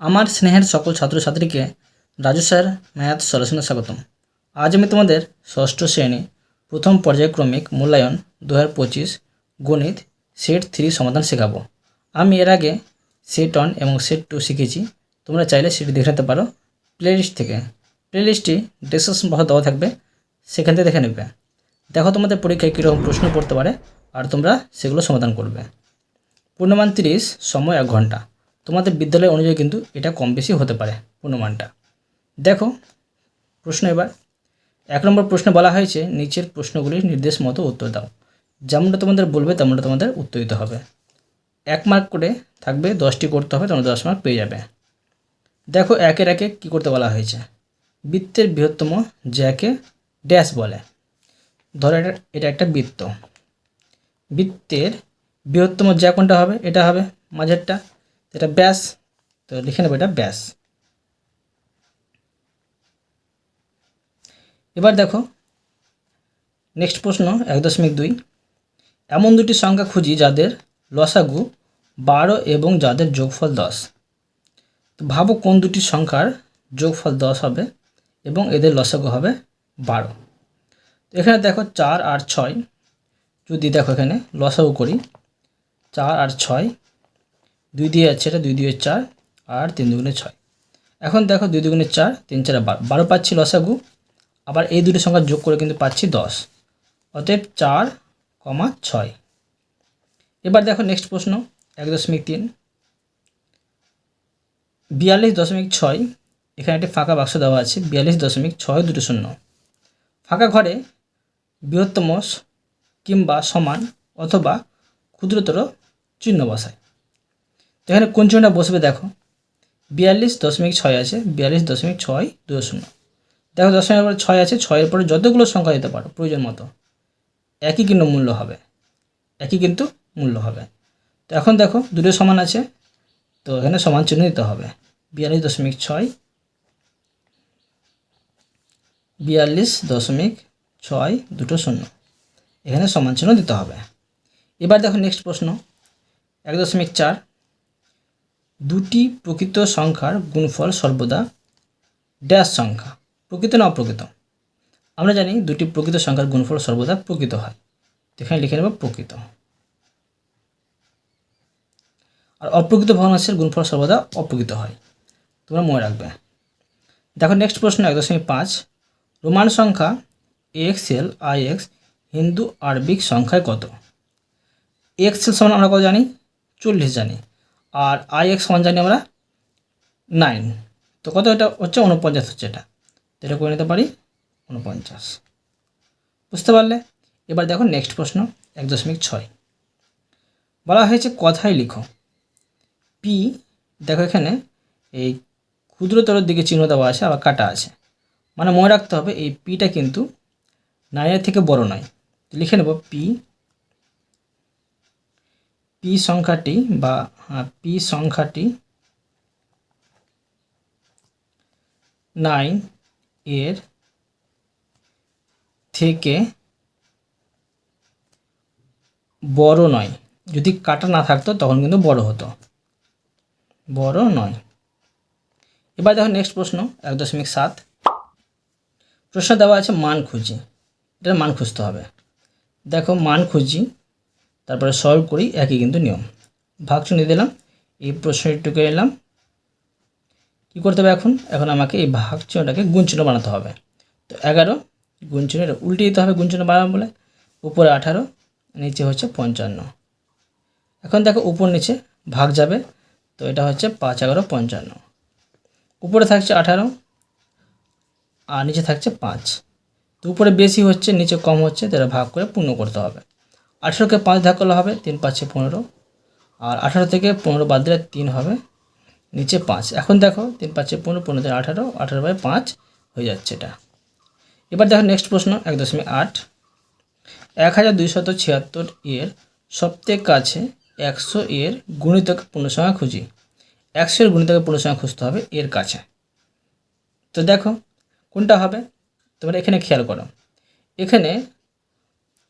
আমার স্নেহের সকল ছাত্রছাত্রীকে রাজু স্যার ম্যাথ সলিউশনে স্বাগতম। আজ আমি তোমাদের ষষ্ঠ শ্রেণি, প্রথম পর্যায়ক্রমিক মূল্যায়ন দু পঁচিশ গণিত সেট থ্রি সমাধান শেখাবো। আমি এর আগে সেট ওয়ান এবং সেট টু শিখেছি। তোমরা চাইলে সেটি দেখে নিতে পারো প্লেলিস্ট থেকে। প্লেলিস্টটি ডিসক্রিপশন বক্সে দেওয়া থাকবে, সেখান থেকে দেখে নেবে। দেখো তোমাদের পরীক্ষায় কীরকম প্রশ্ন পড়তে পারে আর তোমরা সেগুলো সমাধান করবে। পূর্ণমান তিরিশ, সময় এক ঘণ্টা। তোমাদের বিদ্যালয় অনুযায়ী কিন্তু এটা কম বেশি হতে পারে পূর্ণমানটা দেখো, প্রশ্ন এবার। এক নম্বর প্রশ্নে বলা হয়েছে, নিচের প্রশ্নগুলির নির্দেশ মতো উত্তর দাও। যেমনটা তোমাদের বলবে, তেমনটা তোমাদের উত্তর দিতে হবে। এক মার্ক করে থাকবে, দশটি করতে হবে, তোমরা দশ মার্ক পেয়ে যাবে। দেখো, একের একে কী করতে বলা হয়েছে? বৃত্তের বৃহত্তম যাকে ড্যাশ বলে। ধরো, এটা এটা একটা বৃত্ত। বৃত্তের বৃহত্তম যা কোনটা হবে? এটা হবে, মাঝেরটা। এটা ব্যাস, তো লিখে নেব এটা ব্যাস। এবার দেখো নেক্সট প্রশ্ন, এক দশমিক দুই। এমন দুটি সংখ্যা খুঁজি যাদের লসাগু বারো এবং যাদের যোগফল দশ। তো ভাবো কোন দুটি সংখ্যার যোগফল দশ হবে এবং এদের লসাগু হবে বারো। এখানে দেখো চার আর ছয়, যদি দেখো এখানে লসাগু করি, চার আর ছয় দুই দিয়ে যাচ্ছে এটা দুই দিয়ে চার আর তিন দুগুণে ছয়। এখন দেখো দুই দুগুণে চার, তিন চারে বারো। বারো পাচ্ছি লসাগু, আবার এই দুটি সংখ্যা যোগ করে কিন্তু পাচ্ছি দশ। অতএব চার কমা ছয়। এবার দেখো নেক্সট প্রশ্ন, এক দশমিক তিন। বিয়াল্লিশ দশমিক ছয়, এখানে একটি ফাঁকা বাক্স দেওয়া আছে, বিয়াল্লিশ দশমিক ছয় দুটো শূন্য। ফাঁকা ঘরে বৃহত্তম কিংবা সমান অথবা ক্ষুদ্রতর চিহ্ন বসায়। তো এখানে কোন চিহ্নটা বসবে দেখো। বিয়াল্লিশ দশমিক ছয় আছে, বিয়াল্লিশ দশমিক ছয় দুটো শূন্য। দেখো দশমিকের পরে ছয় আছে, ছয়ের পরে যতগুলো সংখ্যা দিতে পারো, প্রয়োজন মতো। একই কিন্তু মূল্য হবে, একই কিন্তু মূল্য হবে। তো এখন দেখো দুটো সমান আছে, তো এখানে সমান চিহ্ন দিতে হবে। বিয়াল্লিশ দশমিক ছয়, বিয়াল্লিশ দশমিক ছয় দুটো শূন্য। এখানে সমান চিহ্ন দিতে হবে। এবার দেখো নেক্সট প্রশ্ন, এক দশমিক চার দুটি প্রকৃত সংখ্যার গুণফল সর্বদা ড্যাশ সংখ্যা, প্রকৃত না অপ্রকৃত? আমরা জানি দুটি প্রকৃত সংখ্যার গুণফল সর্বদা প্রকৃত হয়। এখানে লিখে নেব প্রকৃত। আর অপ্রকৃত ভগ্নাংশের গুণফল সর্বদা অপ্রকৃত হয়। তোমরা মনে রাখবে। দেখো নেক্সট প্রশ্ন এক দশমিক পাঁচ। রোমান সংখ্যা X L I X Hindu Arabic সংখ্যায় কত? এক্স এল সমান আমরা কত জানি? চল্লিশ জানি। আর আই এক্স সমান জানি আমরা? নাইন তো কত এটা হচ্ছে? উনপঞ্চাশ হচ্ছে এটা। তো এটা করে নিতে পারি উনপঞ্চাশ বুঝতে পারলে? এবার দেখো নেক্সট প্রশ্ন, এক দশমিক ছয়। বলা হয়েছে কথায় লিখো। পি দেখো এখানে এই ক্ষুদ্রতর দিকে চিহ্ন দেওয়া আছে, আবার কাটা আছে। মানে মনে রাখতে হবে এই পিটা কিন্তু নাইনের থেকে বড় নয়। লিখে নেব পি পি সংখ্যাটি বা পি সংখ্যাটি নাইন এর থেকে বড় নয়। যদি কাটা না থাকতো, তখন কিন্তু বড় হতো। বড় নয়। এবার দেখো নেক্সট প্রশ্ন, এক দশমিক সাত। প্রশ্ন দেওয়া আছে মান খুঁজি। এটার মান খুঁজতে হবে। দেখো মান খুঁজি, তারপরে সলভ করি, একই কিন্তু নিয়ম। ভাগ চিহ্ন দিলাম। এই প্রশ্নটুকু এলাম। কী করতে হবে এখন? এখন আমাকে এই ভাগ চিহ্নটাকে গুণ চিহ্ন বানাতে হবে। তো এগারো, গুণ চিহ্ন এটা উল্টে দিতে হবে গুণ চিহ্ন বানাবো বলে। উপরে আঠারো, নিচে হচ্ছে পঞ্চান্ন। এখন দেখো উপর নিচে ভাগ যাবে। তো এটা হচ্ছে পাঁচ, এগারো, পঞ্চান্ন। উপরে থাকছে আঠারো, আর নিচে থাকছে পাঁচ। তো উপরে বেশি হচ্ছে, নিচে কম হচ্ছে, তো এটা ভাগ করে পূর্ণ করতে হবে। আঠেরোকে পাঁচ ভাগ করলে হবে, তিন পাঁচে পনেরো। আর আঠারো থেকে পনেরো বাদ দিলে তিন হবে, নিচে পাঁচ। এখন দেখো, তিন পাঁচে পনেরো পনেরো থেকে আঠারো আঠারো বাই পাঁচ হয়ে যাচ্ছে এটা। এবার দেখো নেক্সট প্রশ্ন, এক দশমিক আট। এক হাজার দুইশত ছিয়াত্তর এর সবথেকে কাছে একশো এর গুণিতক পূর্ণসংখ্যা খুঁজি। একশো এর গুণিতকের পূর্ণসংখ্যা খুঁজতে হবে এর কাছে। তো দেখো, কোনটা হবে? তোমরা এখানে খেয়াল করো। এখানে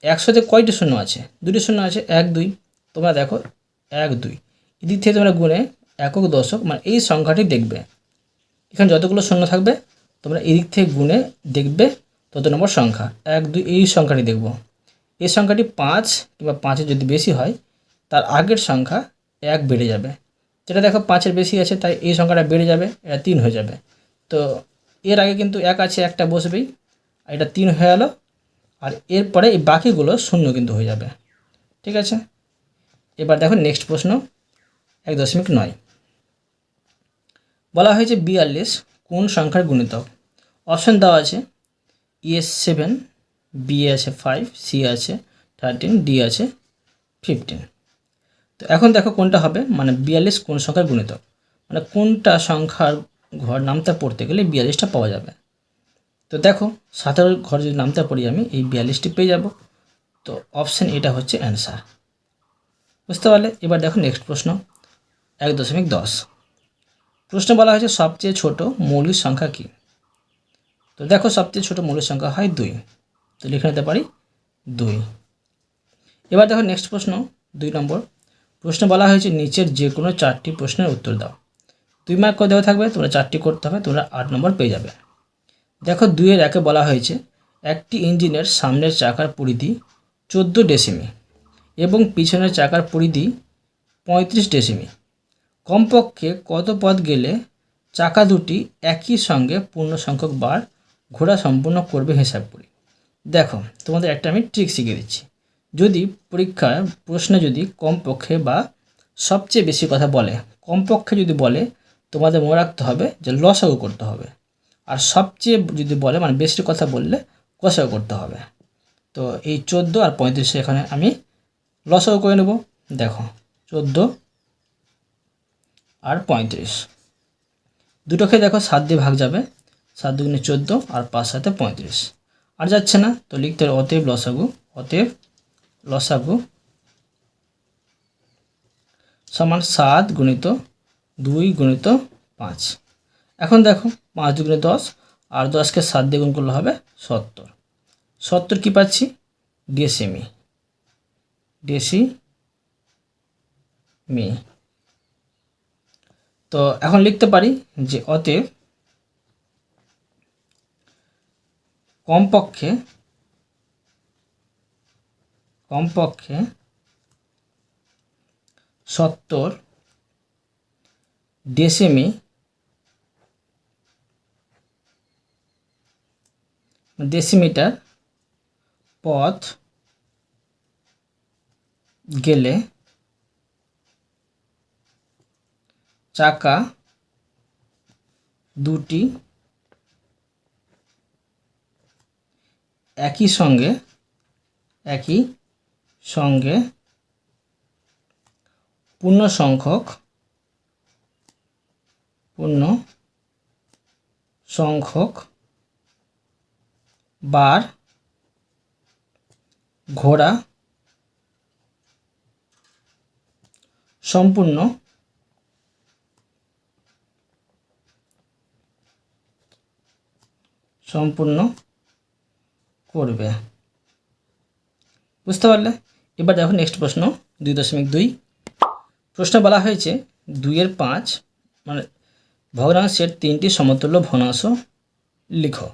একশোতে কয়টি শূন্য আছে? দুটি শূন্য আছে, এক, দুই। তোমরা দেখো এক, দুই। এদিক থেকে তোমরা গুণে একক দশক মানে এই সংখ্যাটি দেখবে। এখানে যতগুলো শূন্য থাকবে, তোমরা এদিক থেকে গুণে দেখবে তত নম্বর সংখ্যা। এক, দুই, এই সংখ্যাটি দেখব। এই সংখ্যাটি পাঁচ কিংবা পাঁচের যদি বেশি হয়, তার আগের সংখ্যা এক বেড়ে যাবে। যেটা দেখো পাঁচের বেশি আছে, তাই এই সংখ্যাটা বেড়ে যাবে, এটা তিন হয়ে যাবে। তো এর আগে কিন্তু এক আছে, একটা বসবেই, আর এটা তিন হয়ে গেলো আর এরপরে এই বাকিগুলো শূন্য কিন্তু হয়ে যাবে। ঠিক আছে? এবার দেখো নেক্সট প্রশ্ন, এক দশমিক নয়। বলা হয়েছে বিয়াল্লিশ কোন সংখ্যার গুণিতক? অপশন দেওয়া আছে ইএস সেভেন বি আছে ফাইভ সি আছে থার্টিন ডি আছে ফিফটিন তো এখন দেখো কোনটা হবে মানে বিয়াল্লিশ কোন সংখ্যার গুণিতক? মানে কোনটা সংখ্যার ঘর নামটা পড়তে গেলে বিয়াল্লিশটা পাওয়া যাবে। তো দেখো, সাতেরো ঘর যদি নামটা পড়ি আমি, এই বিয়াল্লিশটি পেয়ে যাব। তো অপশান এটা হচ্ছে অ্যান্সার বুঝতে পারলে? এবার দেখো নেক্সট প্রশ্ন। এক দশমিক দশ। প্রশ্ন বলা হয়েছে সবচেয়ে ছোট মৌলিক সংখ্যা কী? তো দেখো সবচেয়ে ছোট মৌলিক সংখ্যা হয় দুই। তো লিখে নিতে পারি দুই। এবার দেখো নেক্সট প্রশ্ন, দুই নম্বর। প্রশ্ন বলা হয়েছে নিচের যে কোনো চারটি প্রশ্নের উত্তর দাও। দুই মার্ক করে দেওয়া থাকবে, তোমরা চারটি করতে হবে, তোমরা আট নম্বর পেয়ে যাবে। দেখো দুইয়ের একে বলা হয়েছে একটি ইঞ্জিনের সামনের চাকার পরিধি চোদ্দ ডেসিমি। এবং পিছনের চাকার পরিধি পঁয়ত্রিশ ডেসিমি কমপক্ষে কত পথ গেলে চাকা দুটি একই সঙ্গে পূর্ণ সংখ্যক বার ঘোরা সম্পূর্ণ করবে হিসাব করি। দেখো, তোমাদের একটা আমি ট্রিক শিখিয়ে দিচ্ছি। যদি পরীক্ষার প্রশ্নে যদি কমপক্ষে বা সবচেয়ে বেশি কথা বলে, কমপক্ষে যদি বলে, তোমাদের মনে রাখতে হবে যে লসাগু করতে হবে। আর সবচেয়ে যদি বলে মানে বেশি কথা বললে কষাও করতে হবে। তো এই চোদ্দ আর পঁয়ত্রিশে এখানে আমি লসাগু করে নেব। দেখো, চোদ্দ আর পঁয়ত্রিশ। দুটোকে দেখো সাত দিয়ে ভাগ যাবে। সাত দুগুণে চোদ্দ আর পাঁচ সাথে পঁয়ত্রিশ। আর যাচ্ছে না, তো লিখতে হবে অতএব লসাগু অতএব লসাগু সমান সাত গুণিত দুই গুণিত পাঁচ। এখন দেখো, পাঁচ দুগুণে দশ আর দশকে সাত দিয়ে গুণ করলে হবে সত্তর। সত্তর কী পাচ্ছি? ডেসিমি ডেসি মি তো এখন লিখতে পারি যে অতএব কমপক্ষে কমপক্ষে সত্তর ডেসিমি ডেসিমিটার পথ গেলে চাকা দুটি একই সঙ্গে একই সঙ্গে পূর্ণ সংখ্যক পূর্ণ সংখ্যক বার ঘোড়া সম্পূর্ণ। সম্পূর্ণ করবে। বুঝতে পারলে? এবার দেখো নেক্সট প্রশ্ন, দুই দশমিক দুই। প্রশ্ন বলা হয়েছে, দুইয়ের পাঁচ মানে ভগ্নাংশের তিনটি সমতুল্য ভগ্নাংশ লিখো।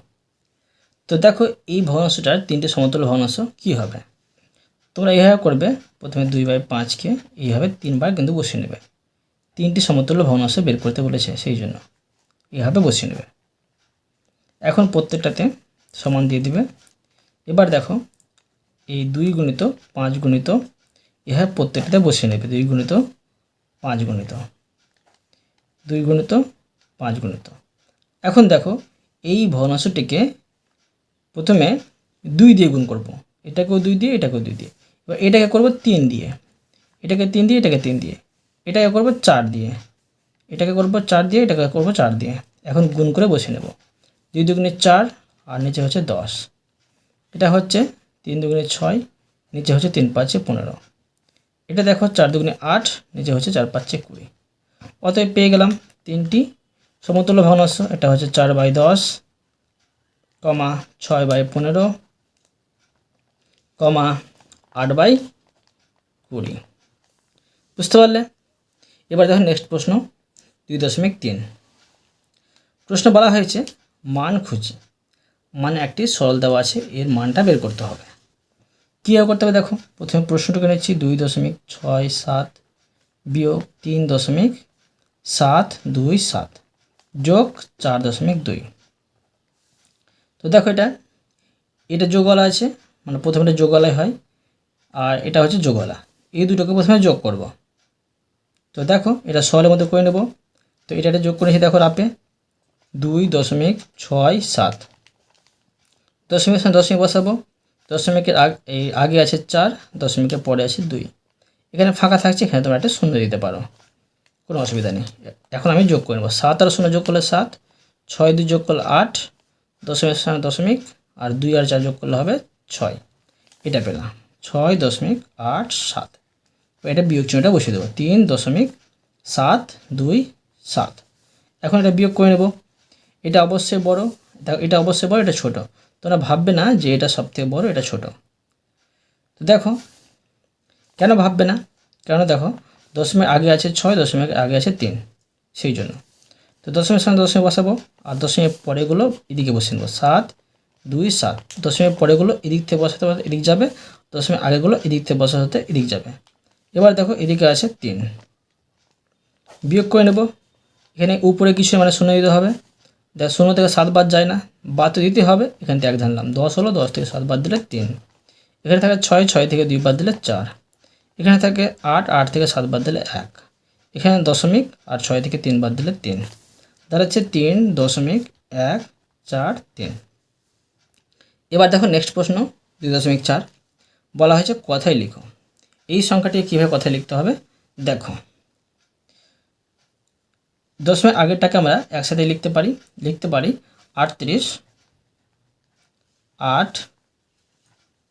তো দেখো, এই ভগ্নাংশটার তিনটি সমতুল্য ভগ্নাংশ কী হবে? তোমরা এইভাবে করবে প্রথমে দুই বাই পাঁচকে এইভাবে তিনবার কিন্তু বসিয়ে নেবে। তিনটি সমতুল্য ভগ্নাংশ বের করতে বলেছে সেই জন্য। এইভাবে বসিয়ে নেবে। এখন প্রত্যেকটাতে সমান দিয়ে দিবে। এবার দেখো, এই দুই গুণিত পাঁচ গুণিত, এভাবে প্রত্যেকটাতে বসিয়ে নেবে। দুই গুণিত পাঁচ গুণিত। দুই গুণিত পাঁচ গুণিত। এখন দেখো, এই ভগ্নাংশটিকে প্রথমে দুই দিয়ে গুণ করব। এটাকেও দুই দিয়ে, এটাকেও দুই দিয়ে। এবার এটাকে করব তিন দিয়ে। এটাকে তিন দিয়ে, এটাকে তিন দিয়ে। এটাকে করব চার দিয়ে। এটাকে করব চার দিয়ে, এটাকে করব চার দিয়ে। এখন গুণ করে বসে নেব। দুই দুগুণে চার আর নিচে হচ্ছে দশ। এটা হচ্ছে তিন দুগুণে ছয়, নিচে হচ্ছে তিন পাঁচে পনেরো। এটা দেখো চার দুগুণে আট, নিচে হচ্ছে চার পাঁচে কুড়ি। অতএব পেয়ে গেলাম তিনটি। সমতুল্য ভগ্নাংশ এটা হচ্ছে চার বাই দশ, কমা ছয় বাই পনেরো, কমা আট বাই কুড়ি। বুঝতে পারলে? এবার দেখো নেক্সট প্রশ্ন, দুই দশমিক তিন। প্রশ্ন বলা হয়েছে, মান খুঁজি। মানে একটি সরল দেওয়া আছে, এর মানটা বের করতে হবে। কীভাবে করতে হবে দেখো? প্রথমে প্রশ্নটুকু নিচ্ছি দুই দশমিক ছয় সাত বিয়োগ তিন দশমিক সাত দুই সাত যোগ চার দশমিক দুই। তো দেখো এটা এটা যোগওয়ালা আছে মানে প্রথমে এটা যোগওয়ালাই হয় আর এটা হচ্ছে যোগওয়ালা এই দুটোকে প্রথমে যোগ করব। তো দেখো, এটা সরলের মধ্যে করে নেব। তো এটা যোগ করেছি দেখো রাপে। দুই দশমিক ছয় সাত। দশমিকের সঙ্গে দশমিক বসাবো। দশমিকের আগ এই আগে আছে চার, দশমিকের পরে আছে দুই। এখানে ফাঁকা থাকছে, এখানে তোমরা একটা শূন্য দিতে পারো। কোনো অসুবিধা নেই। এখন আমি যোগ করে নেব। সাত আর শূন্য যোগ করলে সাত, ছয় দুই যোগ করলে আট দশমিকের সঙ্গে দশমিক, আর দুই আর চার যোগ করলে হবে ছয়। এটা পেলাম। ছয় দশমিক আট সাত। এটা বিয়োগ চিহ্নটা বসিয়ে দেবো। তিন দশমিক সাত দুই সাত। এখন এটা বিয়োগ করে নেব। এটা অবশ্যই বড়। এটা- এটা অবশ্যই বড়, এটা ছোট। তোমরা ভাববে না যে এটা সবথেকে বড়, এটা ছোট। তো দেখো, কেন ভাববে না? কেন দেখো, দশমিক আগে আছে ছয়, দশমিক আগে আছে তিন, সেই জন্য। তো দশমিক সঙ্গে দশমিক বসাবো, আর দশমিক পরেগুলো এদিকে বসিয়ে নেব। সাত, দুই, সাত। দশমিক পরেগুলো এদিক থেকে বসাতে বসাতে এদিক যাবে দশমিক আগেগুলো এদিক থেকে বসা হতে এদিক যাবে। এবার দেখো এদিকে আছে তিন। বিয়োগ করে নেব। এখানে উপরে কিছু মানে শূন্য দিতে হবে। দেখ, শূন্য থেকে সাত বাদ যায় না। বাদ দিতে হবে। এখান থেকে এক ধানলাম দশ হলো, দশ থেকে সাত বাদ দিলে তিন। এখানে থাকে ছয় ছয় থেকে দুই বাদ দিলে চার। এখানে থাকে আট আট থেকে সাত বাদ দিলে এক। এখানে দশমিক আর ছয় থেকে তিন বাদ দিলে তিন। দাঁড়াচ্ছে তিন, দশমিক এক, চার, তিন। এবার দেখো নেক্সট প্রশ্ন, দুই দশমিক চার। বলা হয়েছে কথায় লিখো। এই সংখ্যাটি কীভাবে কথায় লিখতে হবে? দেখো। দশমিক আগেরটাকে আমরা একসাথে লিখতে পারি। লিখতে পারি আটত্রিশ, আট,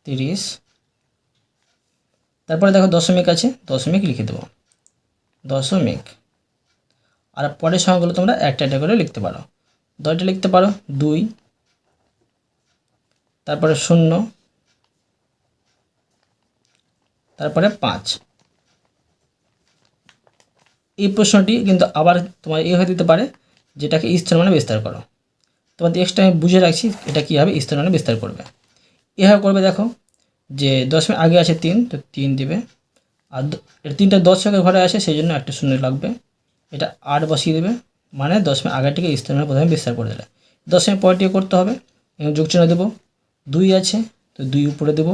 তিরিশ। তারপরে দেখো দশমিক আছে, দশমিক লিখে দেবো। দশমিক। আর পরের সংখ্যাগুলো তোমরা একটা একটা করে লিখতে পারো। দশটা লিখতে পারো, দুই। তারপরে শূন্য। তারপরে পাঁচ। এই প্রশ্নটি কিন্তু আবার তোমার এ হয়ে দিতে পারে, যেটাকে স্থল মানে বিস্তার করো। তোমাদের এক্সট্রা আমি বুঝে রাখছি এটা কী হবে স্থল মানে বিস্তার করবে। এভাবে করবে দেখো যে দশমিক আগে আছে তিন, তো তিন দিবে। আর তিনটা দশকের ঘরে আছে সেই জন্য একটা শূন্য লাগবে। এটা আট বসিয়ে দেবে মানে দশমিক আগেরটিকে স্থল মানে প্রথমে বিস্তার করে দিলে। দশমিক পরটিকে করতে হবে, এবং যোগ চিহ্ন দেবো। দুই আছে, তো দুই উপরে দেবো।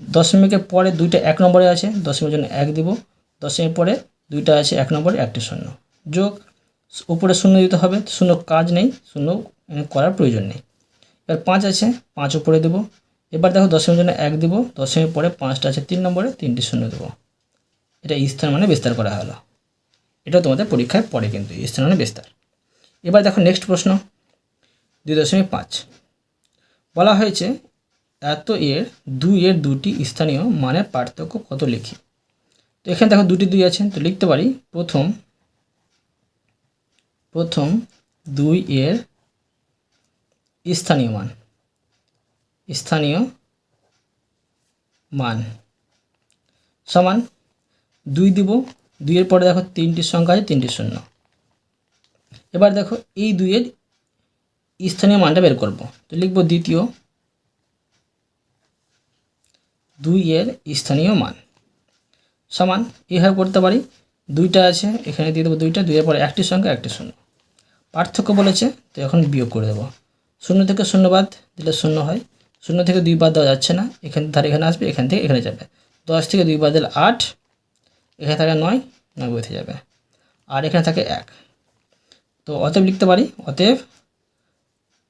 দশমিকের পরে দুইটা এক নম্বরে আছে, দশমিকের জন্য এক দিব। দশমিকের পরে দুইটা আছে, এক নম্বরে একটি শূন্য। যোগ, উপরে শূন্য দিতে হবে, শূন্য কাজ নেই, শূন্য করার প্রয়োজন নেই। এবার পাঁচ আছে, পাঁচ উপরে দেবো। এবার দেখো দশমিকের জন্য এক দিব, দশমিকের পরে পাঁচটা আছে, তিন নম্বরে তিনটি শূন্য দেবো। এটা স্থান মানে বিস্তার করা হলো। এটাও তোমাদের পরীক্ষায় পড়ে কিন্তু স্থান মানে বিস্তার। এবার দেখো নেক্সট প্রশ্ন, দুই দশমিক পাঁচ। বলা হয়েছে এত এর, দুই এর দুটি স্থানীয় মানের পার্থক্য কত লিখি? তো এখানে দেখো দুটি দুই আছে, তো লিখতে পারি। প্রথম প্রথম দুই এর স্থানীয় মান। স্থানীয় মান। সমান দুই দিব দুইয়ের পরে দেখো তিনটি সংখ্যা আছে, তিনটি শূন্য। এবার দেখো এই দুইয়ের স্থানীয় মানটা বের করব। তো লিখব দ্বিতীয় দুই এর স্থানীয় মান। সমান এইভাবে করতে পারি, দুইটা আছে, এখানে দিয়ে দেবো দুইটা, দুইয়ের পরে একটি সংখ্যা একটি শূন্য। পার্থক্য বলেছে, তো এখন বিয়োগ করে দেবো। শূন্য থেকে শূন্য বাদ দিলে শূন্য হয়। শূন্য থেকে দুই বাদ দেওয়া যাচ্ছে না, এখান, ধার এখানে আসবে, এখান থেকে এখানে যাবে। দশ থেকে দুই বাদ দিলে আট, এখানে থাকে নয় নয় বইতে যাবে। আর এখানে থাকে এক। তো অতএব লিখতে পারি, অতএব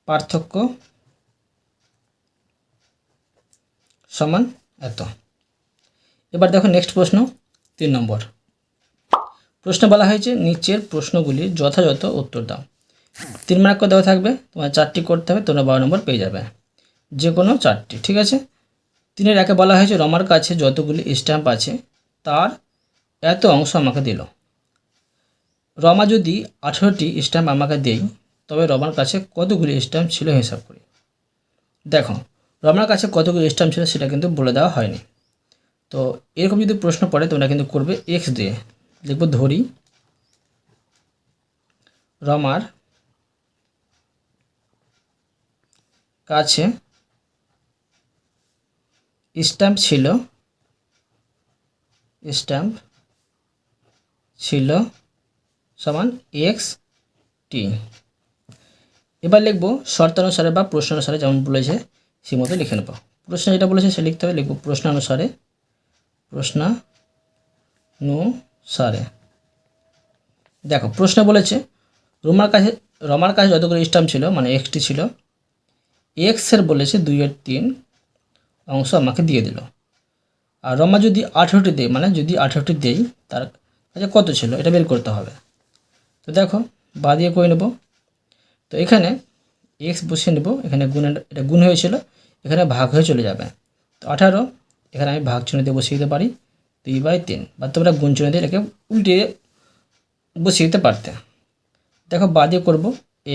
পার্থক্য সমান এত। এবার দেখো নেক্সট প্রশ্ন, তিন নম্বর। প্রশ্ন বলা হয়েছে, নিচের প্রশ্নগুলির যথাযথ উত্তর দাও। তিন মার্ক দেওয়া থাকবে, তোমার চারটি করতে হবে, তোমরা বারো নম্বর পেয়ে যাবে। যে কোনো চারটি, ঠিক আছে? তিনের একে বলা হয়েছে, রমার কাছে যতগুলি স্ট্যাম্প আছে, তার এত অংশ আমাকে দিল। রমা যদি আঠেরোটি স্ট্যাম্প আমাকে দেই তবে রমার কাছে কতগুলি স্ট্যাম্প ছিল হিসাব করি। দেখো রমার কাছে কতগুলো স্ট্যাম্প ছিল সেটা কিন্তু বলে দেওয়া হয়নি। তো এরকম যদি প্রশ্ন পড়ে, তোমরা কিন্তু করবে এক্স দিয়ে। লিখব ধরি। রমার কাছে স্ট্যাম্প ছিল স্ট্যাম্প ছিল সমান এক্স টি এবার লিখব শর্তানুসারে বা প্রশ্ন অনুসারে যেমন বলেছে সেই মতো লিখে নেব। প্রশ্ন যেটা বলেছে সে লিখতে হবে, লিখব প্রশ্নানুসারে। প্রশ্নানুসারে। দেখো, প্রশ্ন বলেছে, রোমার কাছে, রমার কাছে যতগুলো স্ট্যাম্প ছিল মানে এক্সটি ছিল এক্সের বলেছে দুই দুইয়ের তিন অংশ আমাকে দিয়ে দিল। আর রমা যদি আঠেরোটি দেয় মানে যদি আঠেরোটি দেই, তার কাছে কত ছিল? এটা বের করতে হবে। তো দেখো, বা দিয়ে করে নেব? তো এখানে এক্স বসিয়ে নেব, এখানে গুণের, এটা গুণ হয়েছিল এখানে ভাগ হয়ে চলে যাবে। তো আঠারো, এখানে আমি ভাগ চিহ্ন দিয়ে বসিয়ে দিতে পারি। দুই বাই তিন, বা তোমরা গুণ চিহ্ন দিয়ে এটাকে উল্টিয়ে বসিয়ে দিতে পারতে। দেখো, বা দিয়ে করব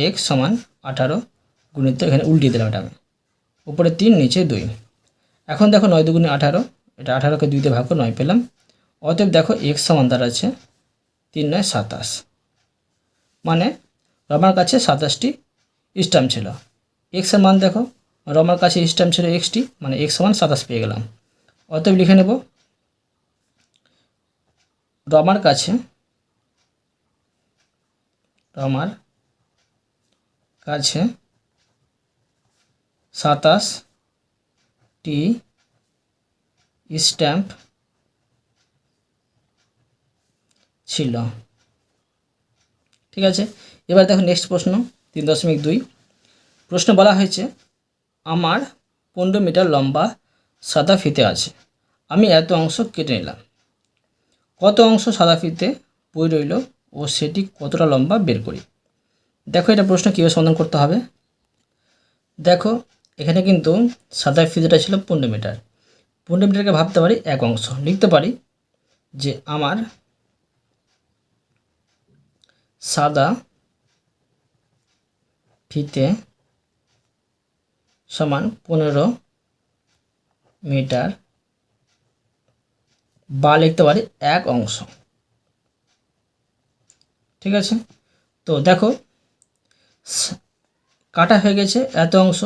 এক্স সমান আঠারো গুণিত এখানে উল্টিয়ে দিলাম এটা আমি। উপরে তিন, নিচে দুই। এখন দেখো নয় দুগুণে আঠারো, এটা আঠারোকে দুইতে ভাগ করে নয় পেলাম। অতএব দেখো এক সমান দাঁড়াচ্ছে তিন নয় সাতাশ। মানে রমার কাছে সাতাশটি স্ট্যাম্প ছিল। এক্সের মান দেখো রমার কাছে স্ট্যাম্প ছিল এক্সটি মানে এক্স সমান সাতাশ পেয়ে গেলাম। অতএব লিখে নেব, রমার কাছে রমার কাছে সাতাশ টি স্ট্যাম্প ছিল। ঠিক আছে? এবার দেখো নেক্সট প্রশ্ন, তিন দশমিক দুই। প্রশ্ন বলা হয়েছে আমার পনেরো মিটার লম্বা সাদা ফিতে আছে। আমি এত অংশ কেটে নিলাম। কত অংশ সাদা ফিতে বই রইল ও সেটি কতটা লম্বা বের করি? দেখো, এটা প্রশ্ন কীভাবে সমাধান করতে হবে? দেখো, এখানে কিন্তু সাদা ফিতেটা ছিল পনেরো মিটার। পনেরো মিটারকে ভাবতে পারি এক অংশ। লিখতে পারি যে আমার সাদা ফিতে সমান পনেরো মিটার বা লিখতে পারি এক অংশ। ঠিক আছে? তো দেখো কাটা হয়ে গেছে এত অংশ,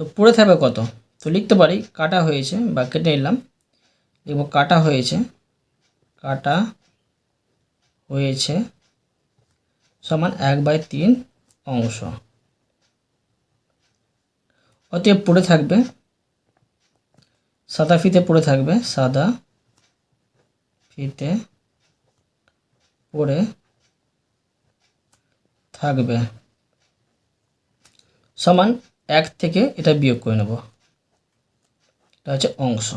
তো পড়ে থাকবে কত? তো লিখতে পারি কাটা হয়েছে বা কেটে নিলাম এবং কাটা হয়েছে কাটা হয়েছে সমান এক বাই তিন অংশ। অতএব পড়ে থাকবে। সাদা ফিতে পড়ে থাকবে, সাদা ফিতে পড়ে থাকবে। সমান এক থেকে এটা বিয়োগ করে নেব। এটা হচ্ছে অংশ।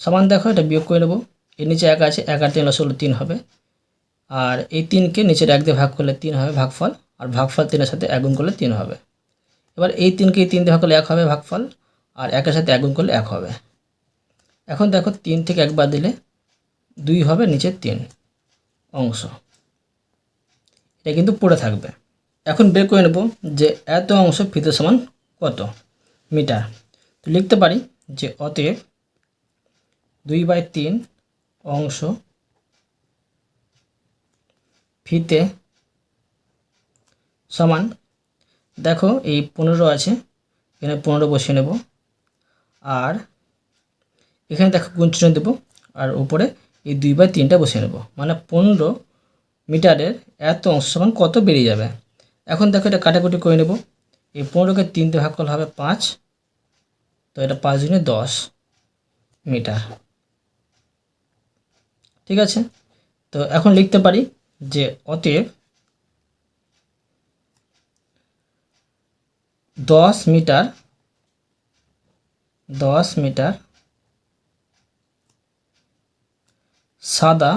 সমান দেখো, এটা বিয়োগ করে নেব। এর নিচে এক আছে, এক আর তিন হলো তিন হবে। আর এই তিনকে নিচের এক দিয়ে ভাগ করলে তিন হবে, ভাগফল আর ভাগফল তিনের সাথে এক গুণ করলে তিন হবে। এবার এই তিনকে তিন দিয়ে ভাগ করলে এক হবে ভাগফল, আর একের সাথে এক গুণ করলে এক হবে। এখন দেখো তিন থেকে একবার দিলে দুই হবে নিচে তিন অংশ। এটা কিন্তু পড়ে থাকবে। এখন বের করে নেব যে এত অংশ ফিতে সমান কত মিটার। তো লিখতে পারি যে অতএব দুই বাই তিন অংশ ফিতে সমান। দেখো, এই পনেরো আছে, এখানে পনেরো বসিয়ে নেব। আর এখানে দেখো গুণ চিহ্ন দেবো, আর উপরে এই দুই বাই তিনটা বসিয়ে নেব। মানে পনেরো মিটারের এত অংশ সমান কত বেরিয়ে যাবে? এখন দেখো এটা কাটাকুটি করে নেব। এই পনেরোকে তিন দিয়ে ভাগ করলে হবে পাঁচ। তো এটা পাঁচ দিনে দশ মিটার। ঠিক আছে? তো এখন লিখতে পারি যে অতএব দশ মিটার দশ মিটার, সাদা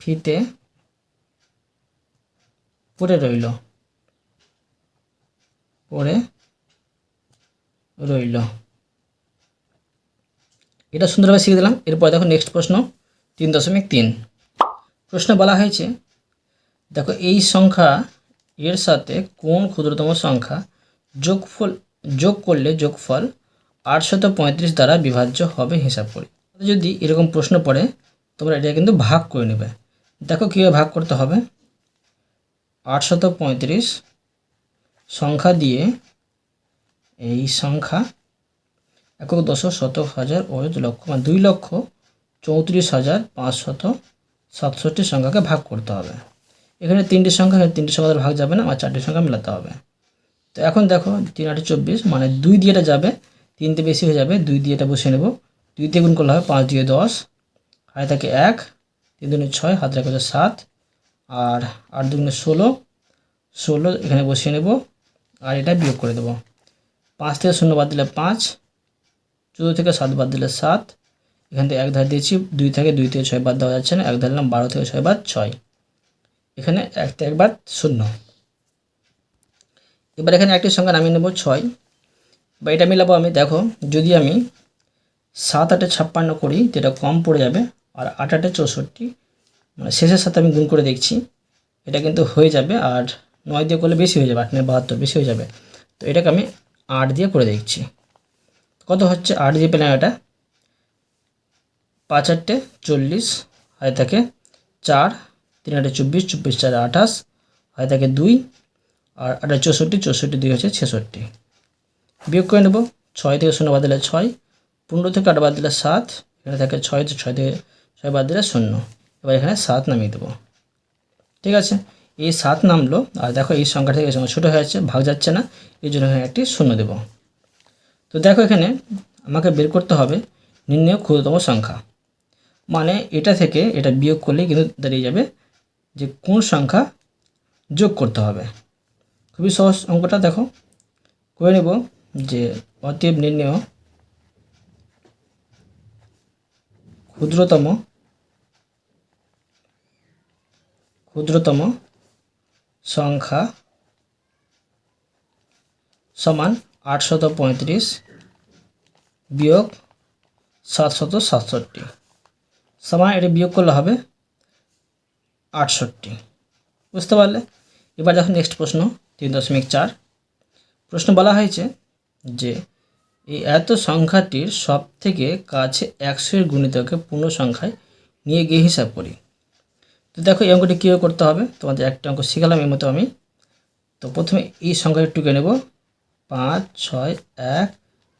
ফিতে পড়ে রইল পড়ে রইল। এটা সুন্দরভাবে শিখে দিলাম। এরপর দেখো নেক্সট প্রশ্ন, তিন দশমিক তিন। প্রশ্ন বলা হয়েছে, দেখো এই সংখ্যা এর সাথে কোন ক্ষুদ্রতম সংখ্যা যোগফল, যোগ করলে যোগফল আটশত পঁয়ত্রিশ দ্বারা বিভাজ্য হবে হিসাব করি। যদি এরকম প্রশ্ন পড়ে, তোমরা এটা কিন্তু ভাগ করে নেবে। দেখো কীভাবে ভাগ করতে হবে। আটশত পঁয়ত্রিশ সংখ্যা দিয়ে এই সংখ্যা একক দশক শতক হাজার ও লক্ষ মানে দুই লক্ষ চৌত্রিশ হাজার পাঁচশত সাতষট্টি সংখ্যাকে ভাগ করতে হবে। এখানে তিনটি সংখ্যা তিনটি সংখ্যা ভাগ যাবে না আর চারটি সংখ্যা মেলাতে হবে। তো এখন দেখো, তিন আটে চব্বিশ মানে দুই দিয়ে এটা যাবে, তিনটে বেশি হয়ে যাবে, দুই দিয়ে এটা বসিয়ে নেব। দুই দিয়ে গুণ করলে হবে পাঁচ দিয়ে দশ হাতে থাকে এক, তিন দুগুণে ছয় হাতে রাখা সাত, আর আট দুগুণে ষোলো ষোলো এখানে বসিয়ে নেব, আর এটা বিয়োগ করে দেবো। পাঁচ থেকে শূন্য বাদ দিলে পাঁচ, চোদ্দ থেকে সাত বাদ দিলে সাত, এখান থেকে এক ধার দিয়েছি, দুই থেকে দুই থেকে ছয় বাদ দেওয়া যাচ্ছে না, এক ধার দিলাম বারো থেকে ছয় বাদ ছয়। এখানে এক থেকে এক বাদ শূন্য। এবার এখানে একটি সংখ্যা নামিয়ে নেব ছয়। বা এটা মিলাবো আমি, দেখো, যদি আমি সাত, আটে ছাপ্পান্ন করি, তো এটা কম পড়ে যাবে, আর আট, আটে চৌষট্টি মানে শেষের সাথে আমি গুণ করে দেখছি, এটা কিন্তু হয়ে যাবে, আর নয় দিয়ে করলে বেশি হয়ে যাবে, আট নয় বাহাত্তর, বেশি হয়ে যাবে। তো এটাকে আমি আট দিয়ে করে দেখছি। কত হচ্ছে? আট দিয়ে পেলাম এটা, পাঁচ আটটে চল্লিশ হয় থাকে চার তিন আটে চব্বিশ চব্বিশ চার আঠাশ, হয় থাকে দুই, আর আটা চৌষট্টি চৌষট্টি দুই হচ্ছে ছেষট্টি। বিয়োগ করে নেব, ছয় থেকে শূন্য বাদ দিলে ছয়, পনেরো থেকে আট বাদ দিলে সাত, এখানে থাকে ছয়, তো ছয় থেকে ছয় বাদ দিলে শূন্য। এবার এখানে সাত নামিয়ে দেবো। ঠিক আছে? এই সাত নামলো, আর দেখো এই সংখ্যা থেকে সংখ্যা ছোটো হয়ে যাচ্ছে, ভাগ যাচ্ছে না, এই জন্য এখানে একটি শূন্য দেব। তো দেখো এখানে আমাকে বের করতে হবে নির্ণয় ক্ষুদ্রতম সংখ্যা। মানে এটা থেকে এটা বিয়োগ করলেই কিন্তু দাঁড়িয়ে যাবে যে কোন সংখ্যা যোগ করতে হবে। খুবই সহজ অঙ্কটা দেখো। করে নেব যে অতএব নির্ণয় ক্ষুদ্রতম ক্ষুদ্রতম সংখ্যা সমান আটশত পঁয়ত্রিশ বিয়োগ সাতশত সাতষট্টি। সমান এটা বিয়োগ করলে হবে আটষট্টি। বুঝতে পারলে? এবার দেখো নেক্সট প্রশ্ন, তিন দশমিক চার। প্রশ্ন বলা হয়েছে যে, এই এত সংখ্যাটির সব থেকে কাছে একশোর গুণিতকে পূর্ণ সংখ্যায় নিয়ে গিয়ে হিসাব করি। তো দেখো, এই অঙ্কটি কীভাবে করতে হবে? তোমাদের একটা অঙ্ক শিখালাম এর মতো আমি। তো প্রথমে এই সংখ্যাটি টুকে নেব। পাঁচ, ছয়, এক,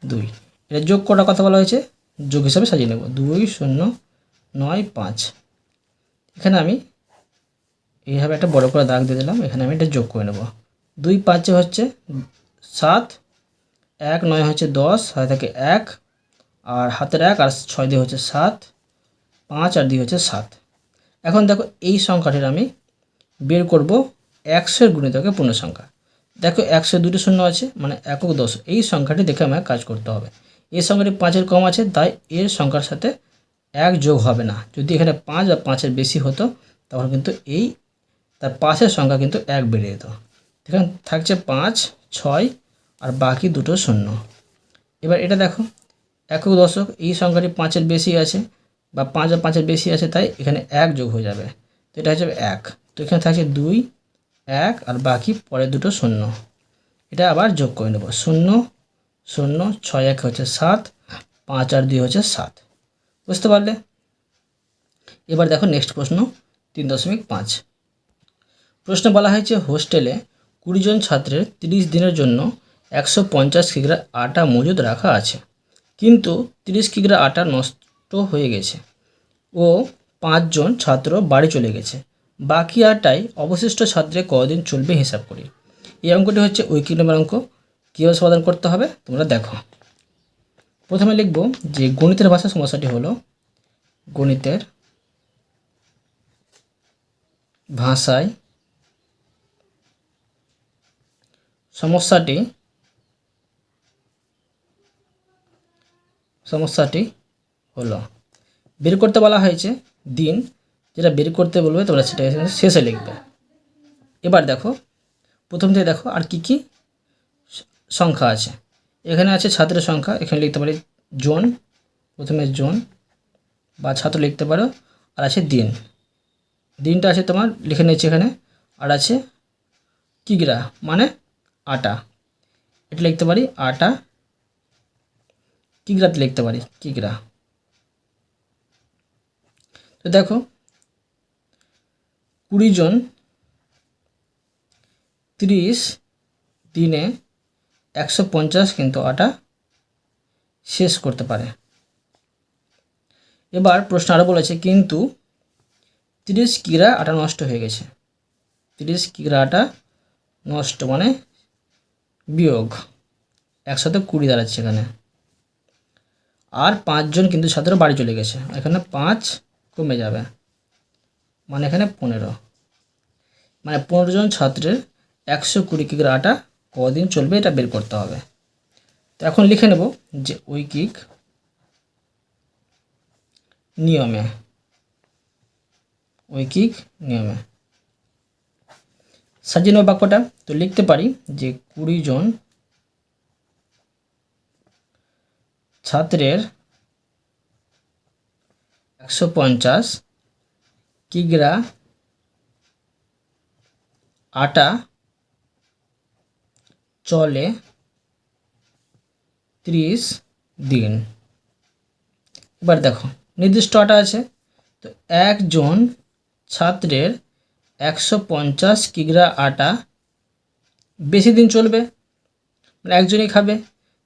দুই। এটা যোগ করার কথা বলা হয়েছে। যোগ হিসাবে সাজিয়ে নেব। দুই, শূন্য, নয়, পাঁচ। এখানে আমি এইভাবে একটা বড় করে দাগ দিয়ে দিলাম, এখানে আমি এটা যোগ করে নেব। দুই পাঁচে হচ্ছে সাত, এক নয় হচ্ছে দশ হয় থাকে এক, আর হাতের এক আর ছয় দিয়ে হচ্ছে সাত, পাঁচ আর দুই হচ্ছে সাত। এখন দেখো এই সংখ্যাটির আমি বের করব একশোর গুণিতকে পূর্ণ সংখ্যা দেখো একশো দুটো শূন্য আছে মানে একক দশ, এই সংখ্যাটি দেখে আমাকে কাজ করতে হবে। এই সংখ্যাটি পাঁচের কম আছে, তাই এর সংখ্যার সাথে এক যোগ হবে না। যদি এখানে পাঁচ বা পাঁচের বেশি হতো তখন কিন্তু এই তার পাশের সংখ্যা কিন্তু এক বেড়ে যেত। এখানে থাকছে পাঁচ, ছয় আর বাকি দুটো শূন্য। এবার এটা দেখো, একক দশক, এই সংখ্যাটি পাঁচের বেশি আছে বা পাঁচ আর পাঁচের বেশি আছে, তাই এখানে এক যোগ হয়ে যাবে। তো এটা হচ্ছে এক। তো এখানে থাকছে দুই, এক আর বাকি পরে দুটো শূন্য। এটা আবার যোগ করে নেব। শূন্য শূন্য, ছয় এক হচ্ছে সাত, পাঁচ আর দুই হচ্ছে সাত। বুঝতে পারলে? এবার দেখো নেক্সট প্রশ্ন, তিন দশমিক পাঁচ। প্রশ্ন বলা হয়েছে হোস্টেলে কুড়ি জন ছাত্রের তিরিশ দিনের জন্য একশো পঞ্চাশ কিগ্রা আটা মজুদ রাখা আছে। কিন্তু তিরিশ কিগ্রা আটা নষ্ট হয়ে গেছে ও পাঁচজন ছাত্র বাড়ি চলে গেছে। বাকি আটায় অবশিষ্ট ছাত্রে কদিন চলবে হিসাব করি। এই অঙ্কটি হচ্ছে উইকি নম্বর অঙ্ক। কীভাবে সমাধান করতে হবে তোমরা দেখো। প্রথমে লিখব যে গণিতের ভাষা সমস্যাটি হলো গণিতের ভাষায় সমস্যাটি সমস্যাটি হলো, বের করতে বলা হয়েছে দিন, যেটা বের করতে বলবে তোমরা সেটা শেষে লিখবে। এবার দেখো, প্রথম থেকে দেখো আর কি কি সংখ্যা আছে। এখানে আছে ছাত্রের সংখ্যা, এখানে লিখতে পারি জোন, প্রথমে জোন, বা ছাত্র লিখতে পারো, আর আছে দিন। দিনটা আছে তোমার, লিখে নিচ্ছি এখানে, আর আছে কিগ্রা মানে আটা। এটা লিখতে পারি আটা। কিগ্রাতে লিখতে পারি? কিগ্রা তো দেখো, কুড়ি জন তিরিশ দিনে একশো পঞ্চাশ কিন্তু আটা শেষ করতে পারে। এবার প্রশ্ন আরও বলেছে, কিন্তু তিরিশ কিগ্রা আটা নষ্ট হয়ে গেছে। তিরিশ কিগ্রা আটা নষ্ট মানে বিয়োগ একসাথে কুড়ি দাঁড়াচ্ছে এখানে। আর পাঁচজন কিন্তু ছাত্র বাড়ি চলে গেছে। এখানে পাঁচ কমে যাবে। মানে এখানে পনেরো। মানে পনেরো জন ছাত্রের একশো কুড়ি কিগ্রা আটা কদিন চলবে এটা বের করতে হবে। তো এখন লিখে নেব যে ঐকিক নিয়মে। ঐকিক নিয়মে। সাজিয়ে বাক্যটা তো লিখতে পারি যে কুড়ি জন ছাত্রের একশো পঞ্চাশ কিগ্রা আটা চলে ত্রিশ দিন। এবার দেখো, নির্দিষ্ট আটা আছে, তো একজন ছাত্রের একশো পঞ্চাশ কিগ্রা আটা বেশি দিন চলবে। মানে একজনই খাবে।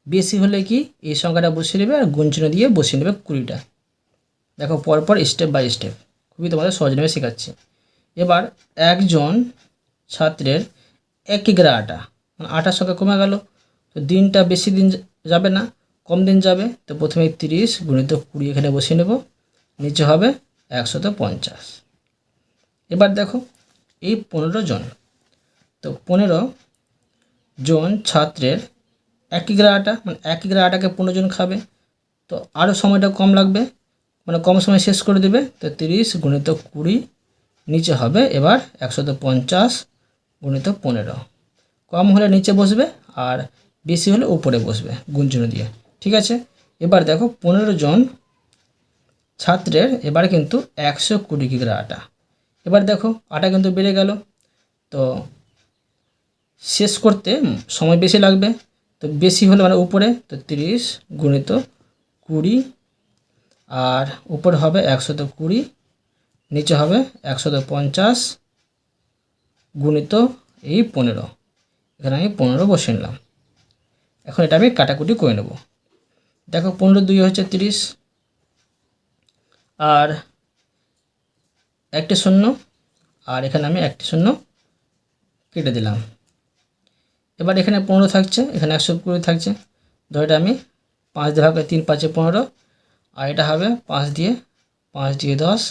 বেশি হলে কি এই সংখ্যাটা বসিয়ে নেবে আর গুঞ্চনে দিয়ে বসিয়ে নেবে কুড়িটা। দেখো পরপর স্টেপ বাই স্টেপ খুবই তোমাদের সহজ নেবে শেখাচ্ছি। এবার একজন ছাত্রের এক কিগ্রা আটা। মানে আটার সংখ্যা কমে গেল। তো দিনটা বেশি দিন যাবে না, কম দিন যাবে। তো প্রথমে তিরিশ গুণিত কুড়ি এখানে বসিয়ে নেব। নিচে হবে একশত পঞ্চাশ। এবার দেখো এই পনেরো জন। তো পনেরো জন ছাত্রের এক কিগ্রা আটা মানে এক কিগ্রা আটাকে পনেরো জন খাবে। তো আরও সময়টা কম লাগবে মানে কম সময় শেষ করে দেবে। তো তিরিশ গুণিত কুড়ি নিচে হবে এবার একশত পঞ্চাশ গুণিত পনেরো। কম হলে নিচে বসবে আর বেশি হলে উপরে বসবে গুঞ্জন দিয়ে। ঠিক আছে? এবার দেখো পনেরো জন ছাত্রের এবার কিন্তু একশো কুড়ি কিগ্রা আটা। এবার দেখো আটা কিন্তু বেড়ে গেল। তো শেষ করতে সময় বেশি লাগবে। তো বেশি হলে মানে উপরে তো তিরিশ গুণিত কুড়ি আর উপরে হবে একশত কুড়ি, নিচে হবে একশত পঞ্চাশ গুণিত এই পনেরো। এখানে আমি পনেরো বসে নিলাম। এখন এটা আমি কাটাকুটি করে নেব। দেখো পনেরো দুই হচ্ছে তিরিশ। আর একটি শূন্য, আর এখানে আমি একটি শূন্য কেটে দিলাম। এবার এখানে পনেরো থাকছে, এখানে একশো কুড়ি থাকছে। ধর এটা আমি পাঁচ দিয়ে ভাগ তিন পাঁচে পনেরো, আর এটা হবে পাঁচ দিয়ে পাঁচ দিয়ে দশ।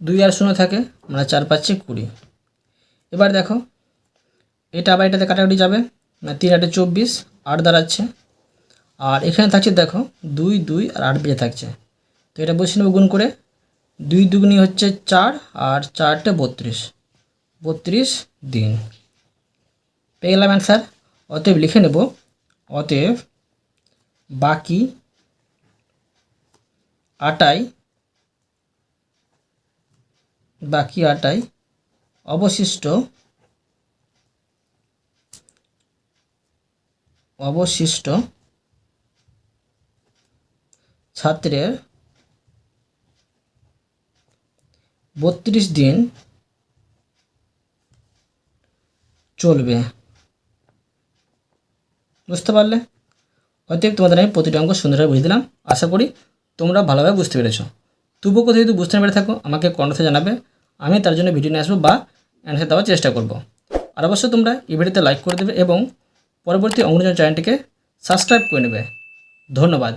দুই আর শূন্য থাকে মানে চার পাঁচে কুড়ি। এবার দেখো, এটা আবার এটাতে কাটাকাটি যাবে মানে তিন আটে চব্বিশ, আট দাঁড়াচ্ছে। আর এখানে থাকছে দেখো, দুই দুই আর আট বেজে থাকছে। তো এটা বসে নেব গুণ করে। দুই দুগুনি হচ্ছে চার আর চারটে বত্রিশ। বত্রিশ দিন। পেয়ে গেলাম অ্যান্সার অতএব লিখে নেব। অতএব বাকি আটাই বাকি আটাই অবশিষ্ট অবশিষ্ট ছাত্রের বত্রিশ দিন চলবে। বুঝতে পারলে? অতএব তোমাদের আমি প্রতিটা অঙ্ক সুন্দরভাবে বুঝে দিলাম। আশা করি তোমরা ভালোভাবে বুঝতে পেরেছ। তবুও কোথাও যদি বুঝতে পেরে থাকো, আমাকে কমেন্টে জানাবে। আমি তার জন্য ভিডিও নিয়ে আসব বা অ্যান্সার দেওয়ার চেষ্টা করব। আর অবশ্যই তোমরা এই ভিডিওতে লাইক করে দেবে এবং পরবর্তী অঙ্গনজন চ্যানেলটিকে সাবস্ক্রাইব করে নেবে। ধন্যবাদ।